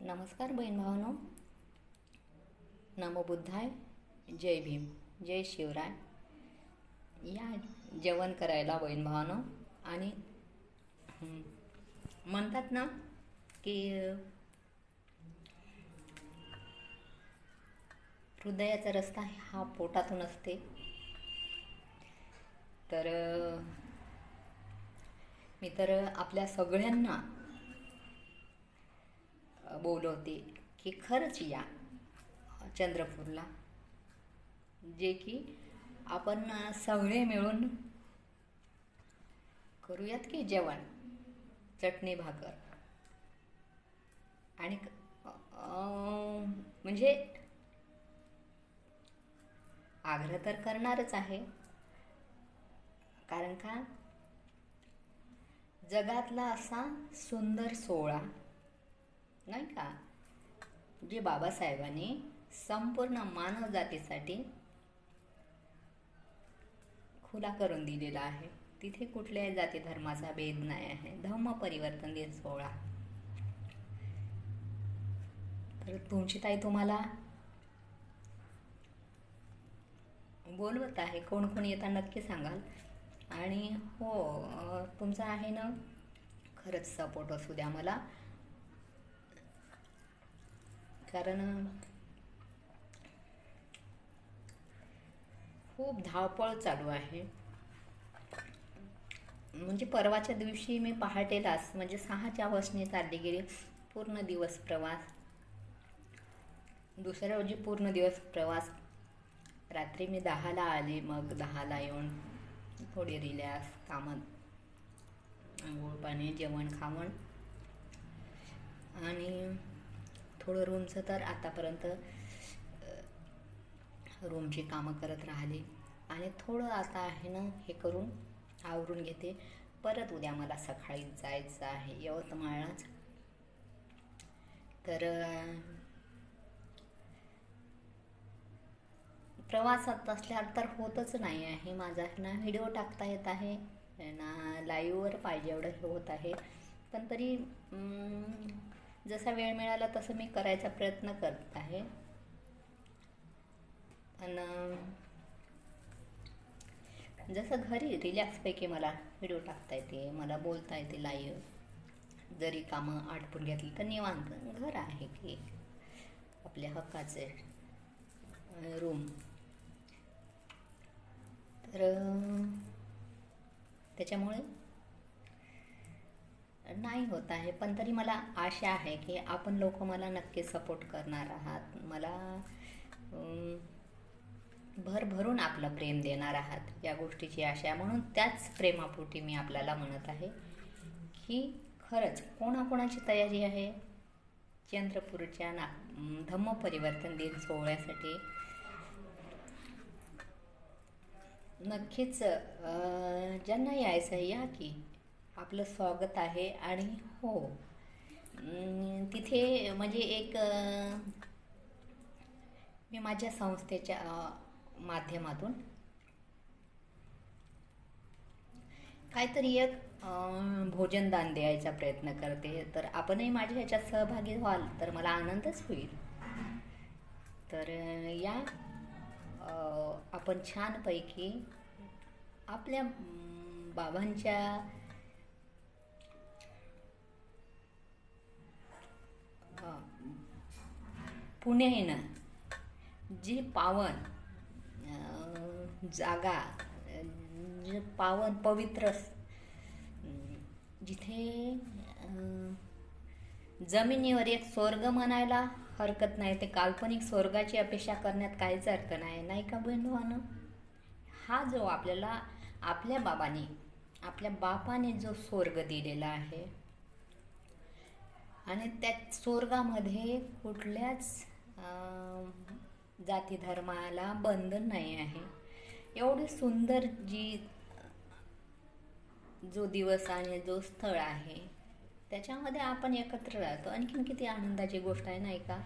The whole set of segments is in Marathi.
नमस्कार बहीण भावनो. नमो बुद्धाय जय भीम जय शिवराय. या जेवण करायला बहीण भावनो. आणि म्हणतात ना की हृदयाचा रस्ता हा पोटातून असते. तर मी तर आपल्या सगळ्यांना बोलवते की खरंच या चंद्रपूरला. जे की आपण सगळे मिळून करूयात की जेवण? चटणी भाकर. आणि म्हणजे आग्रह तर करणारच आहे. कारण का? जगातला असा सुंदर सोहळा नाही का? जे बाबासाहेबांनी संपूर्ण मानव जातीसाठी खुला करून दिलेला आहे. तिथे कुठल्याही जाती धर्माचा भेद नाही आहे. धम्म परिवर्तन दिन सोहळा तर तुमची ताई तुम्हाला बोलवत आहे. कोण कोण येता नक्की सांगाल. आणि हो तुमचा आहे ना? खरंच सपोर्ट असू द्या मला. कारण खूप धावपळ चालू आहे. म्हणजे परवाच्या दिवशी मी पहाटेलाच म्हणजे सहाच्या बसने चालली गेली पूर्ण दिवस प्रवास. दुसऱ्या रोजी पूर्ण दिवस प्रवास. रात्री मी दहाला आले मग दहाला येऊन थोडी रिलॅक्स कामात आंघोळ पाणी जेवण खावण. आणि थोडं रूमचं तर आतापर्यंत रूमची कामं करत राहिली. आणि थोडं आता आहे ना हे करून आवरून घेते. परत उद्या मला सकाळी जायचं आहे यवतमाळलाच. तर प्रवासात असल्यावर तर होतच नाही आहे माझा. ना व्हिडिओ टाकता येत आहे ना लाईव्हवर पाहिजे एवढं हे होत आहे. पण तरी जसा वेळ मिळाला तसं मी करायचा प्रयत्न करत आहे. आणि जसं घरी रिलॅक्सपैकी मला व्हिडिओ टाकता येते मला बोलता येते लाईव्ह जरी कामं आटपून घेतली तर निवांत. घर आहे की आपल्या हक्काचे रूम तर त्याच्यामुळे नाही होत आहे. पण तरी मला आशा आहे की आपण लोक मला नक्की सपोर्ट करणार आहात. मला भरभरून आपलं प्रेम देणार आहात या गोष्टीची आशा. आहे. म्हणून त्याच प्रेमापोटी मी आपल्याला म्हणत आहे की खरंच कोणाकोणाची तयारी आहे? चंद्रपूरच्या ना धम्म परिवर्तन दिन सोहळ्यासाठी. नक्कीच ज्यांना यायचं आहे या की. आपलं स्वागत आहे आणि हो. तिथे म्हणजे एक मी माझ्या संस्थेच्या माध्यमातून काहीतरी एक भोजनदान द्यायचा प्रयत्न करते. तर आपणही माझ्या ह्याच्यात सहभागी व्हाल तर मला आनंदच होईल. तर या आपण छानपैकी आपल्या बाबांच्या पुण्याईनं जी पावन जागा जे पावन पवित्र जिथे जमिनीवर एक स्वर्ग म्हणायला हरकत नाही ते काल्पनिक स्वर्गाची अपेक्षा करण्यात काहीच अर्थ नाही नाही का बहिणवानं हा जो आपल्याला आपल्या बाबाने आपल्या बापाने जो स्वर्ग दिलेला आहे आणि त्या स्वर्गामध्ये कुठल्याच जाती धर्माला बंधन नाही आहे. एवढी सुंदर जी जो दिवस आणि जो स्थळ आहे त्याच्यामध्ये आपण एकत्र राहतो. आणखीन किती आनंदाची गोष्ट आहे नाही का?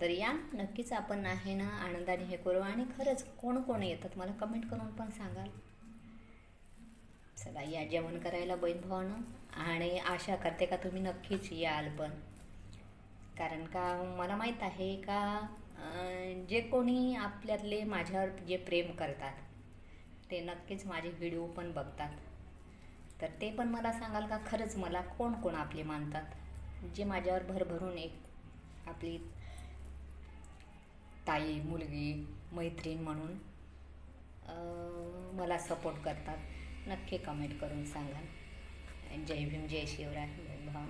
तर या नक्कीच आपण आहे ना आनंदाने हे करू. आणि खरंच कोण कोण येतात मला कमेंट करून पण सांगाल? चला या जेवण करायला बहीण भावानं. आणि आशा करते का तुम्ही नक्कीच याल पण. कारण का मला माहीत आहे का जे कोणी आपल्यातले माझ्यावर जे प्रेम करतात ते नक्कीच माझे व्हिडिओ पण बघतात. तर ते पण मला सांगाल का खरंच मला कोण कोण आपले मानतात जे माझ्यावर भरभरून एक आपली ताई मुलगी मैत्रीण म्हणून मला सपोर्ट करतात. नक्की कमेंट करून सांगाल. जय भीम जय शिवराय भाव